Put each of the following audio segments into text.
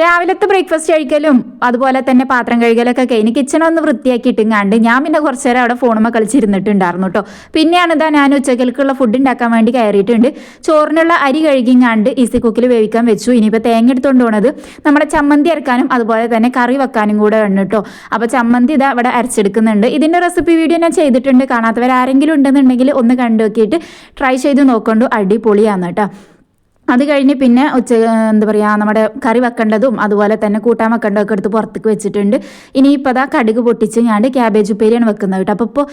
രാവിലത്തെ ബ്രേക്ക്ഫാസ്റ്റ് കഴിക്കലും അതുപോലെ തന്നെ പാത്രം കഴുകലൊക്കെ കഴിഞ്ഞ് കിച്ചണൊന്ന് വൃത്തിയാക്കി ഇട്ടുങ്ങാണ്ട് ഞാൻ പിന്നെ കുറച്ച് നേരം അവിടെ ഫോണുമ്മ കളിച്ചിരുന്നിട്ടുണ്ടായിരുന്നു കേട്ടോ പിന്നെയാണ് ഇതാ ഞാൻ ഉച്ചക്കൽക്കുള്ള ഫുഡ് ഉണ്ടാക്കാൻ വേണ്ടി കയറിയിട്ടുണ്ട്. ചോറിനുള്ള അരി കഴുകിങ്ങാണ്ട് ഈസി കുക്കിൽ വേവിക്കാൻ വെച്ചു. ഇനിയിപ്പോൾ തേങ്ങ എടുത്തുകൊണ്ട് പോണത് നമ്മുടെ ചമ്മന്തി അരക്കാനും അതുപോലെ തന്നെ കറി വെക്കാനും കൂടെ ഉണ്ട് കേട്ടോ അപ്പോൾ ചമ്മന്തി ഇതാ ഇവിടെ അരച്ചെടുക്കുന്നുണ്ട്. ഇതിന്റെ റെസിപ്പി വീഡിയോ ഞാൻ ചെയ്തിട്ടുണ്ട്. കാണാത്തവർ ആരെങ്കിലും ഉണ്ടെന്നുണ്ടെങ്കിൽ ഒന്ന് കണ്ടു നോക്കിയിട്ട് ട്രൈ ചെയ്ത് നോക്കൊണ്ടു. അടിപൊളിയാണ് കേട്ടോ അത് കഴിഞ്ഞ് പിന്നെ ഉച്ച എന്താ പറയുക നമ്മുടെ കറി വെക്കേണ്ടതും അതുപോലെ തന്നെ കൂട്ടാൻ വെക്കേണ്ടതൊക്കെ എടുത്ത് പുറത്തേക്ക് വെച്ചിട്ടുണ്ട്. ഇനിയിപ്പോൾ അതാ കടുക് പൊട്ടിച്ച് ഞാൻ ക്യാബേജ് ഉപ്പേരിയാണ് വെക്കുന്നത് കേട്ടോ. അപ്പോൾ ഇപ്പോൾ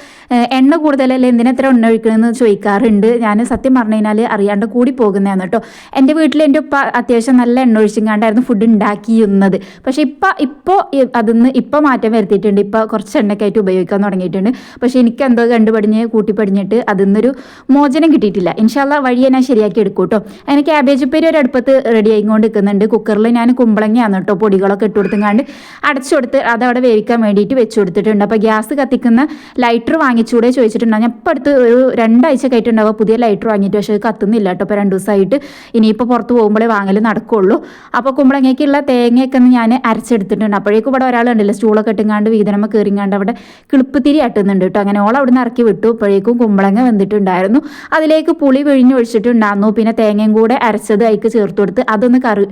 എണ്ണ കൂടുതലല്ലേ എന്തിനാ എത്ര എണ്ണ ഒഴിക്കണമെന്ന് ചോദിക്കാറുണ്ട്. ഞാൻ സത്യം പറഞ്ഞു കഴിഞ്ഞാൽ അറിയാണ്ട് കൂടി പോകുന്നതാണ് കേട്ടോ. എന്റെ വീട്ടിൽ എന്റെ ഉപ്പ അത്യാവശ്യം നല്ല എണ്ണ ഒഴിച്ചിങ്ങാണ്ടായിരുന്നു ഫുഡ് ഉണ്ടാക്കിയിരുന്നത്. പക്ഷേ ഇപ്പം ഇപ്പോൾ അതിന്ന് ഇപ്പോൾ മാറ്റം വരുത്തിയിട്ടുണ്ട്. ഇപ്പോൾ കുറച്ച് എണ്ണയ്ക്കായിട്ട് ഉപയോഗിക്കാൻ തുടങ്ങിയിട്ടുണ്ട്. പക്ഷേ എനിക്ക് എന്തോ കണ്ടുപടിഞ്ഞ് കൂട്ടിപ്പടിഞ്ഞിട്ട് അതിന്നൊരു മോചനം കിട്ടിയിട്ടില്ല. ഇൻഷാല്ല വഴിയെ ഞാൻ ശരിയാക്കി എടുക്കും കേട്ടോ. അതിന് ക്യാബേജ് ഉപ്പേരി ഒരു അടുപ്പത്ത് റെഡി ആയിക്കൊണ്ട് നിൽക്കുന്നുണ്ട് കുക്കറിൽ ഞാൻ കുമ്പളങ്ങയാണ് കേട്ടോ പൊടികളൊക്കെ ഇട്ട് കൊടുത്തുങ്ങാണ്ട് അടച്ചു കൊടുത്ത് അതവിടെ വേവിക്കാൻ വേണ്ടിയിട്ട് വെച്ച് കൊടുത്തിട്ടുണ്ട്. അപ്പോൾ ഗ്യാസ് കത്തിക്കുന്ന ലൈറ്റർ വാങ്ങിച്ചൂടെ ചോദിച്ചിട്ടുണ്ടാകും ഞാൻ ഇപ്പോൾ അടുത്ത് ഒരു രണ്ടാഴ്ച കഴിഞ്ഞിട്ടുണ്ടാവുക പുതിയ ലൈറ്റർ വാങ്ങിയിട്ട് പക്ഷേ കത്തുന്നില്ല കേട്ടോ ഇപ്പോൾ രണ്ട് ദിവസമായിട്ട് ഇനിയിപ്പോൾ പുറത്ത് പോകുമ്പോഴേ വാങ്ങൽ നടക്കുള്ളൂ. അപ്പോൾ കുമ്പളങ്ങയ്ക്കുള്ള തേങ്ങയൊക്കെ ഞാൻ അരച്ചെടുത്തിട്ടുണ്ട്. അപ്പോഴേക്കും ഇവിടെ ഒരാളുണ്ടല്ലോ സ്റ്റൂളൊക്കെ ഇട്ടുങ്ങാണ്ട് വീതനമ്മ കയറിങ്ങാണ്ട് അവിടെ കിളിപ്പത്തിരി അട്ടുന്നുണ്ട് കേട്ടോ അങ്ങനെ ഓൾ അവിടെ നിന്ന് ഇറക്കി വിട്ടു. അപ്പോഴേക്കും കുമ്പളങ്ങ വെന്തിട്ടുണ്ടായിരുന്നു. അതിലേക്ക് പുളി വിഴിഞ്ഞൊഴിച്ചിട്ടുണ്ടായിരുന്നു പിന്നെ തേങ്ങയും കൂടെ അരച്ചത് അതിക്ക് ചേർത്ത് കൊടുത്ത് അതൊന്ന് കറി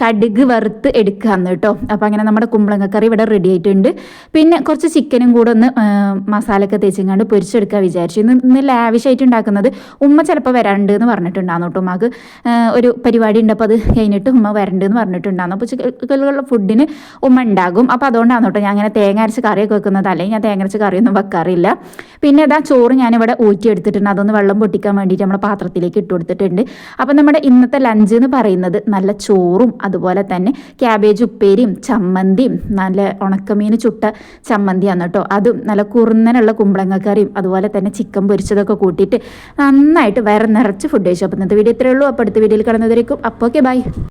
കടുക് വറുത്ത് എടുക്കാന്ന് കേട്ടോ അപ്പോൾ അങ്ങനെ നമ്മുടെ കുമ്പളങ്ങക്കറി ഇവിടെ റെഡി ആയിട്ടുണ്ട്. പിന്നെ കുറച്ച് ചിക്കനും കൂടെ ഒന്ന് മസാലയൊക്കെ തേച്ചിങ്ങാണ്ട് പൊരിച്ചെടുക്കാൻ വിചാരിച്ചു. ഇന്ന് ഇന്ന് ലാവിഷായിട്ട് ഉണ്ടാക്കുന്നത് ഉമ്മ ചിലപ്പോൾ വരാണ്ട് എന്ന് പറഞ്ഞിട്ടുണ്ടായിരുന്നു കേട്ടോ ഉമ്മക്ക്. ഒരു പരിപാടി ഉണ്ട് അപ്പോൾ അത് കഴിഞ്ഞിട്ട് ഉമ്മ വരണ്ട് എന്ന് പറഞ്ഞിട്ടുണ്ടായിരുന്നു. അപ്പോൾ ചിക്കനുള്ള ഫുഡിന് ഉമ്മ ഉണ്ടാകും. അപ്പോൾ അതുകൊണ്ടാണ് കേട്ടോ ഞാൻ അങ്ങനെ തേങ്ങ അരച്ച് കറിയൊക്കെ വെക്കുന്നത്. അല്ലെങ്കിൽ ഞാൻ തേങ്ങ അരച്ച് കറിയൊന്നും വെക്കാറില്ല. പിന്നെ ഇതാ ചോറ് ഞാനിവിടെ ഊറ്റി എടുത്തിട്ടുണ്ട് അതൊന്ന് വെള്ളം പൊട്ടിക്കാൻ വേണ്ടിയിട്ട് നമ്മുടെ പാത്രത്തിലേക്ക് ഇട്ട് കൊടുത്തിട്ടുണ്ട്. അപ്പോൾ നമ്മുടെ ഇന്നത്തെ ലഞ്ച് എന്ന് പറയുന്നത് നല്ല ചോറും അതുപോലെ തന്നെ ക്യാബേജ് ഉപ്പേരിയും ചമ്മന്തിയും നല്ല ഉണക്കമീൻ ചുട്ട ചമ്മന്തിയാണ് കേട്ടോ. അതും നല്ല കുറുന്നനുള്ള കുമ്പളങ്ങക്കറിയും അതുപോലെ തന്നെ ചിക്കൻ പൊരിച്ചതൊക്കെ കൂട്ടിയിട്ട് നന്നായിട്ട് വയറ് നിറച്ച് ഫുഡ് കഴിച്ചു. അപ്പോൾ ഇന്നത്തെ വീഡിയോ ഇത്രയേ ഉള്ളൂ. അപ്പോൾ അടുത്ത വീഡിയോയിൽ കടന്നതായിരിക്കും അപ്പോൾ ഓക്കെ ബൈ